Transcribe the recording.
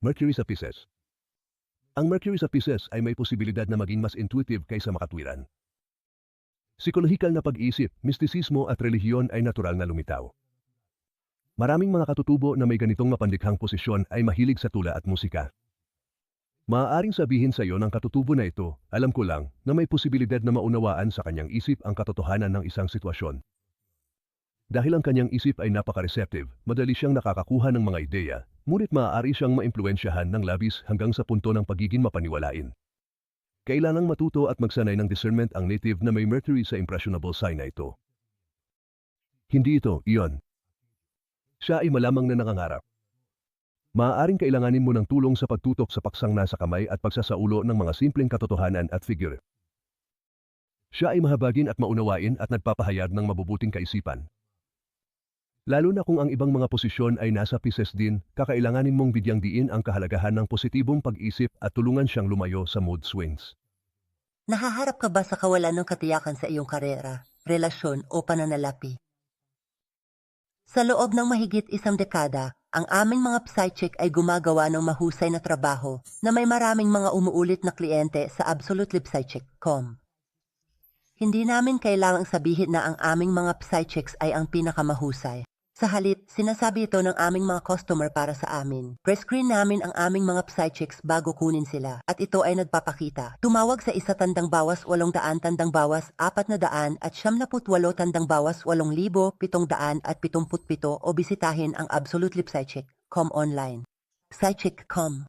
Mercury sa Pisces. Ang Mercury sa Pisces ay may posibilidad na maging mas intuitive kaysa makatwiran. Psikolohikal na pag-iisip, mistisismo at relihiyon ay natural na lumitaw. Maraming mga katutubo na may ganitong mapandikhang posisyon ay mahilig sa tula at musika. Maaaring sabihin sa iyo ng katutubo na ito, alam ko lang, na may posibilidad na maunawaan sa kanyang isip ang katotohanan ng isang sitwasyon. Dahil ang kanyang isip ay napaka-receptive, madali siyang nakakakuha ng mga ideya, ngunit maaari siyang maimpluensyahan ng labis hanggang sa punto ng pagiging mapaniwalain. Kailangang matuto at magsanay ng discernment ang native na may Mercury sa impressionable sign na ito. Hindi ito, iyon. Siya ay malamang na nangangarap. Maaaring kailanganin mo ng tulong sa pagtutok sa paksang nasa kamay at pagsasaulo ng mga simpleng katotohanan at figure. Siya ay mahabagin at maunawain at nagpapahayag ng mabubuting kaisipan. Lalo na kung ang ibang mga posisyon ay nasa Pisces din, kakailanganin mong bigyang diin ang kahalagahan ng positibong pag-isip at tulungan siyang lumayo sa mood swings. Nahaharap ka ba sa kawalan ng katiyakan sa iyong karera, relasyon o pananalapi? Sa loob ng mahigit isang dekada, ang aming mga psychic ay gumagawa ng mahusay na trabaho na may maraming mga umuulit na kliyente sa absolutelipsychic.com. Hindi namin kailangang sabihin na ang aming mga psychics ay ang pinakamahusay. Sa halip, sinasabi ito ng aming mga customer para sa amin. Prescreen namin ang aming mga psychics bago kunin sila at ito ay nagpapakita. Tumawag sa isa tandang bawas walong daan tandang bawas apat na daan at siyam na putwalo tandang bawas walong libo pitong daan at pitumput pito o bisitahin ang Absolutely Psychic.com online. Psychic.com